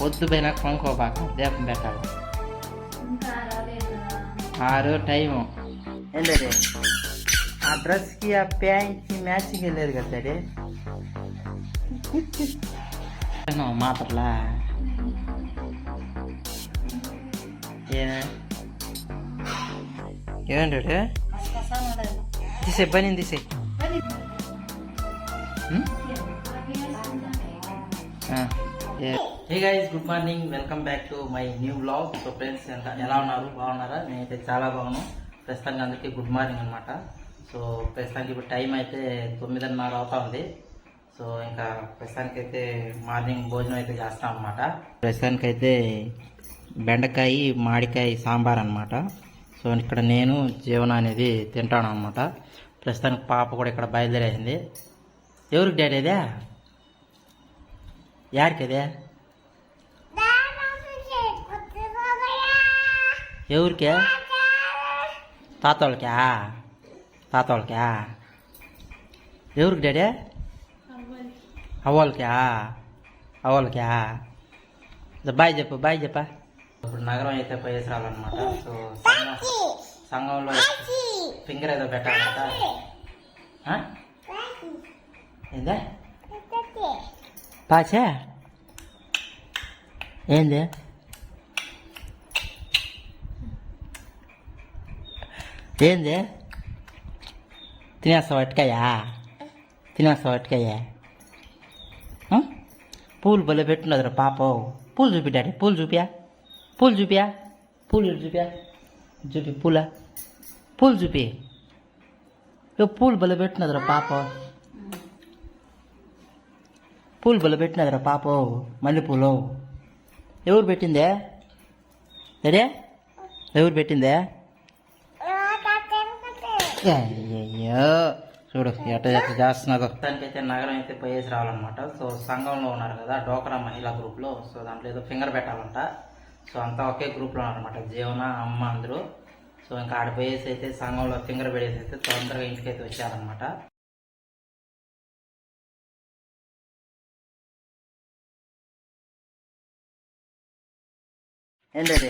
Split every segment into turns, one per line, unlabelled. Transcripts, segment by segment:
పొద్దు పోయినాక కొనుక్కోబాక దీపం పెట్టాలి.
ఇంకా రాలేదు
ఆరు టైము. ఏంటది? ఆ డ్రెస్కి ఆ ప్యాంట్కి మ్యాచింగ్ వెళ్ళేది కదా డాడీ? తిన్నావా మాత్రలా? ఏ ఏమంటే తీసే పని తీసే hey guys good morning welcome back to my new blog so friends ఎంత ఎలా ఉన్నారు? బాగున్నారా? నేనైతే చాలా బాగున్నాను. ప్రస్తుతానికి అందరికీ గుడ్ మార్నింగ్ అనమాట సో ప్రస్తుతానికి ఇప్పుడు టైం అయితే తొమ్మిదిన్నర అవుతా ఉంది సో ఇంకా ప్రస్తుతానికి అయితే మార్నింగ్ భోజనం అయితే చేస్తాం అనమాట ప్రస్తుతానికి అయితే బెండకాయ మాడికాయ సాంబార్ అనమాట సో ఇక్కడ నేను జీవన అనేది తింటాను అనమాట ప్రస్తుతానికి పాప కూడా ఇక్కడ బయలుదేరేసింది. ఎవరికి డాడీ అదే యారికి అదే ఎవరికే తాత వాళ్ళకా తాత వాళ్ళకా ఎవరికి డాడీ అవ్వాలకా అవ్వాలకా బాయ్ చెప్పు బాయ్ చెప్పా ఇప్పుడు నగరం అయితే పోయేసి రావాలన్నమాట సో సంఘం సంఘంలో ఫింగర్ ఏదో పెట్టాలంట ఆ? ఏందా పాచా ఏంది ఏంది? తినేస్తావు అట్టుకాయా తినేస్తావు అట్టుకాయా పూలు భలే పెట్టున్నదిరా పాప. పూలు చూపి పూలు చూపియా. పూలు చూపియా. పూలు చూపియా? చూపి పూల. పూలు చూపి ఏ పూలు భలే పెట్టున్నదిరా పాప. పూలు భలే పెట్టినదిరా పాప. మల్లెపూలు. ఎవరు పెట్టిందే? సరే ఎవరు పెట్టిందే? అయ్యయ్యో. చూడు ఎట్ట ఎట్ట చేస్తున్నదో దానికైతే నగరం అయితే పోయేసి రావాలన్నమాట. సో సంఘంలో ఉన్నారు కదా డోకరా మహిళా గ్రూప్లో. సో దాంట్లో ఏదో ఫింగర్ పెట్టాలంట. సో అంతా ఒకే గ్రూప్లో ఉన్నారనమాట జీవన అమ్మ అందరూ. సో ఇంకా ఆడ పోయేసి అయితే సంఘంలో ఫింగర్ పెట్టేసి అయితే తొందరగా ఇంటికైతే వచ్చారనమాట ఏంటది?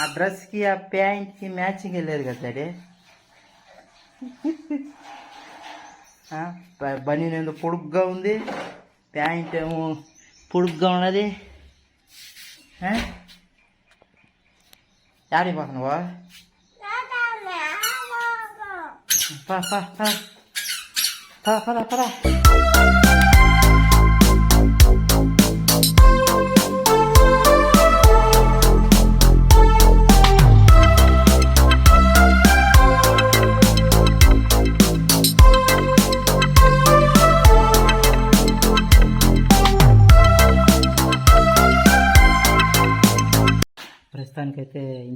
ఆ డ్రెస్కి ఆ ప్యాంట్కి మ్యాచింగ్ వెళ్ళేది కదా డాడీ? బనీన్ ఏదో పొడుగ్గా ఉంది. ప్యాంట్ ఏమో పొడుగ్గా ఉన్నది. ఆ? యాడికి పోతున్నావా? పద పద పద.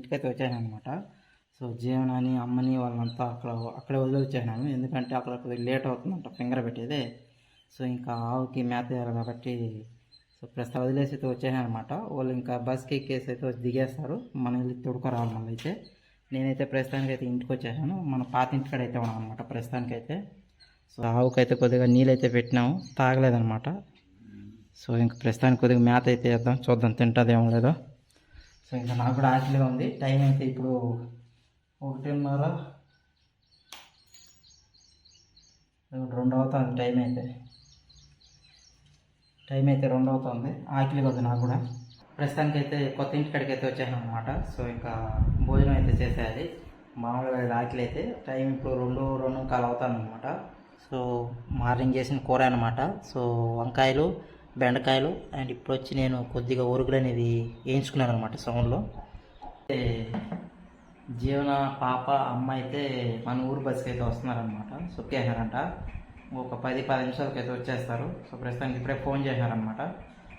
ఇంటికైతే వచ్చాను అనమాట సో జీవనాన్ని అమ్మని వాళ్ళంతా అక్కడ అక్కడే వదిలిచ్చాను ఎందుకంటే అక్కడ కొద్దిగా లేట్ అవుతుందంట ఫింగర్ పెట్టేది. సో ఇంకా ఆవుకి మేత వేయాలి కాబట్టి సో ప్రస్తుతం వదిలేసి అయితే వచ్చాను అనమాట వాళ్ళు ఇంకా బస్కి ఎక్కేసి అయితే దిగేస్తారు. మన వెళ్ళి తొడుకోరావాలి మళ్ళీ అయితే నేనైతే ప్రస్తుతానికి అయితే ఇంటికి వచ్చేసాను. మన పాత ఇంటికాడ అయితే ఉన్నాం అనమాట ప్రస్తుతానికైతే. సో ఆవుకైతే కొద్దిగా నీళ్ళైతే పెట్టినాము. తాగలేదనమాట సో ఇంకా ప్రస్తుతానికి కొద్దిగా మేత అయితే వేద్దాం. చూద్దాం తింటుందేమో లేదో. సో ఇంకా నాకు కూడా ఆకలిగా ఉంది. టైం అయితే ఇప్పుడు ఒకటిన్నర. రెండు అవుతుంది టైం అయితే. టైం అయితే రెండు అవుతుంది. ఆకలిగా ఉంది నాకు కూడా. ప్రస్తుతానికి అయితే కొత్త ఇంటికాడికి అయితే వచ్చాను అనమాట సో ఇంకా భోజనం అయితే చేసేయాలి. మామూలుగా ఆకలి అయితే టైం ఇప్పుడు రెండు రెండు కాలు అవుతుంది అనమాట సో మార్నింగ్ చేసిన కూర అనమాట సో వంకాయలు బెండకాయలు అండ్ ఇప్పుడు వచ్చి నేను కొద్దిగా ఉరుగులు అనేది వేయించుకున్నాను అనమాట సౌండ్లో. అయితే జీవన పాప అమ్మ అయితే మన ఊరు బస్కి అయితే వస్తున్నారనమాట సుఖేశారంట ఒక పది పది నిమిషాలకి అయితే వచ్చేస్తారు. సో ప్రస్తుతానికి ఇప్పుడే ఫోన్ చేశారనమాట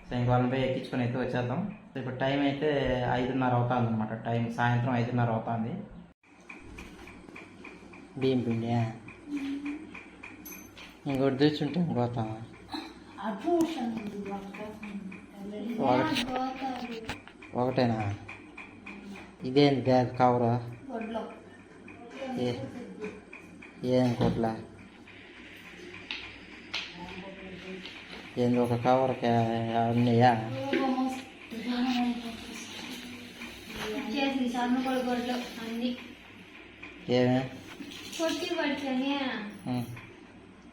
సో ఇంక వాళ్ళని పోయి ఎక్కించుకొని అయితే వచ్చేద్దాం. సో ఇప్పుడు టైం అయితే ఐదున్నర అవుతుంది అనమాట టైం సాయంత్రం ఐదున్నర అవుతుంది. బియ్యం పిండి ఇంకోటి తెచ్చుంటే ఇంకోతాం ఒకటేనా ఇదేంటి బ్యాగ్ కవరా ఏం కొట్లా ఏంది ఒక కవర్కి ఉన్నాయా ఏమే
కొట్టి పడితేనే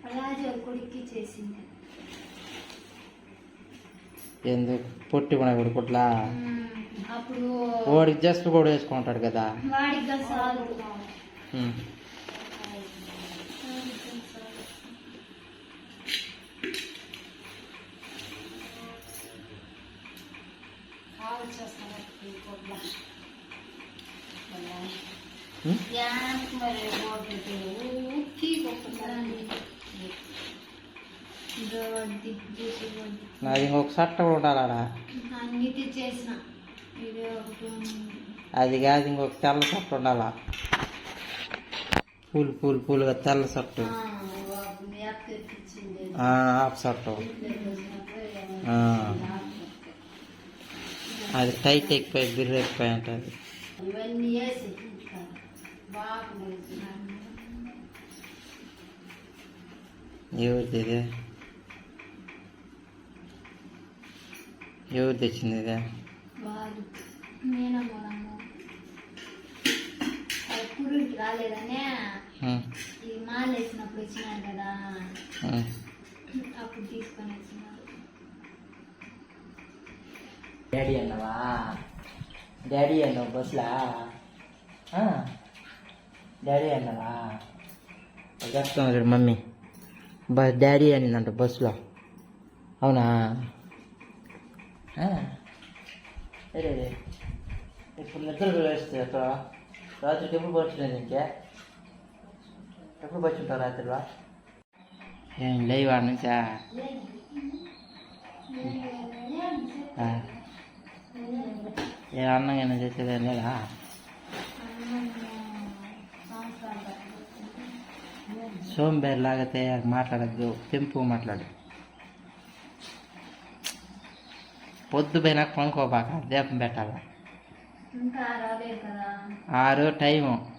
అలాగే కొడుక్కి చేసింది
ఎందుకు పొట్టి కూడా కొడుకుట్లా?
ఉమ్, అప్పుడు
వాడికి జస్ట్ కూడా వేసుకుంటాడు కదా. నాది ఇంకొక సట్ట కూడా
ఉంది.
అది కాదు ఇంకొక తెల్ల సట్ట ఉండాలా. పూలు పూలు పూలుగా తెల్ల సట్టు
ఆ, ఒక మ్యాప్ తెప్పించింది.
ఆ, హాఫ్ సట్టు. అది టైట్ ఎక్కువ బిర్రు ఎక్కువ ఉంటుంది ఎవరిది ఎవరు తెచ్చింది ఇది?
బాగా నేనమ్మా పురుడికి రాలేదనే
ఉమ్,
ఈ మాల వేసినప్పుడు వచ్చినాడు కదా.
ఉమ్.
అప్పుడు తీసుకొని వచ్చినాడు
డాడీ అన్నవా? డాడీ అన్నావు బస్సులా? ఆ, డాడీ అన్నవా? చెప్తాను మమ్మీ. బస్ డాడీ అనిందంట బస్సులో. అవునా? రే. ఇప్పుడు నిద్రకు వేస్తే అక్కడ రాత్రికి ఎప్పుడు పడుతుంది ఇంకే ఎప్పుడు పచ్చుంటావు రాత్రిలో? ఏం లేవు వాడి నుంచా? ఏ ఏ అన్నంగా చేసేది లేదా? సోంబేర్ లాగా తయారు మాట్లాడద్దు తెంపు మాట్లాడు. పొద్దు పోయినాక కొనుక్కోబాక దీపం పెట్టాలి? ఆరు టైము.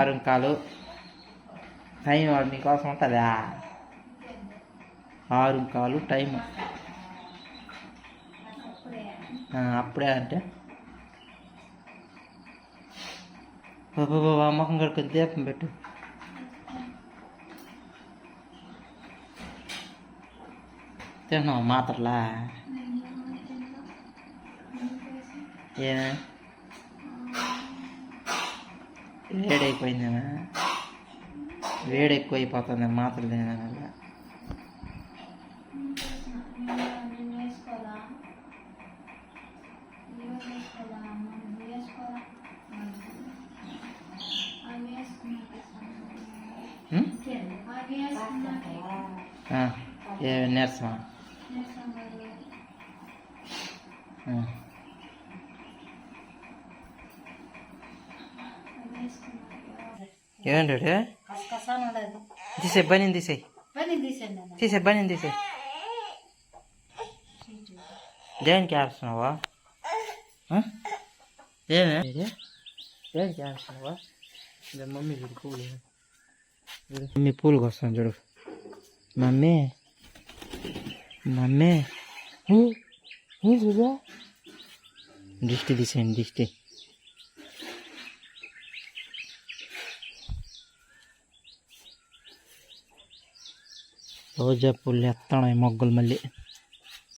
ఆరు కాలు. టైం నీకోసం ఉంటుందా? ఆరు కాలు టైం.
అప్పుడే.
అప్పుడే అంటే? బాబా మొహం కడుకొని దీపం పెట్టు. తిన్నావు మాత్రలా ఏమే వేడైపోయిందేమా వేడి ఎక్కువ అయిపోతుంది మాత్రలు తినడం వల్ల
నేను వేసుకోవాలా ఉండదు
తీసే బని తీసేయి. తీసే బని తీసేయి. దేనికి ఆడుతున్నావా? ఏమే? దేనికి ఆడుతున్నావా మమ్మీ చూడు పూలు. మమ్మీ పూలు వస్తాను చూడు. మమ్మీ. మమ్మీ. ఊ, ఊ చూడు దిష్టి తీసేయండి దిష్టి రోజా పూలు ఎత్తాను మొగ్గలు మళ్ళీ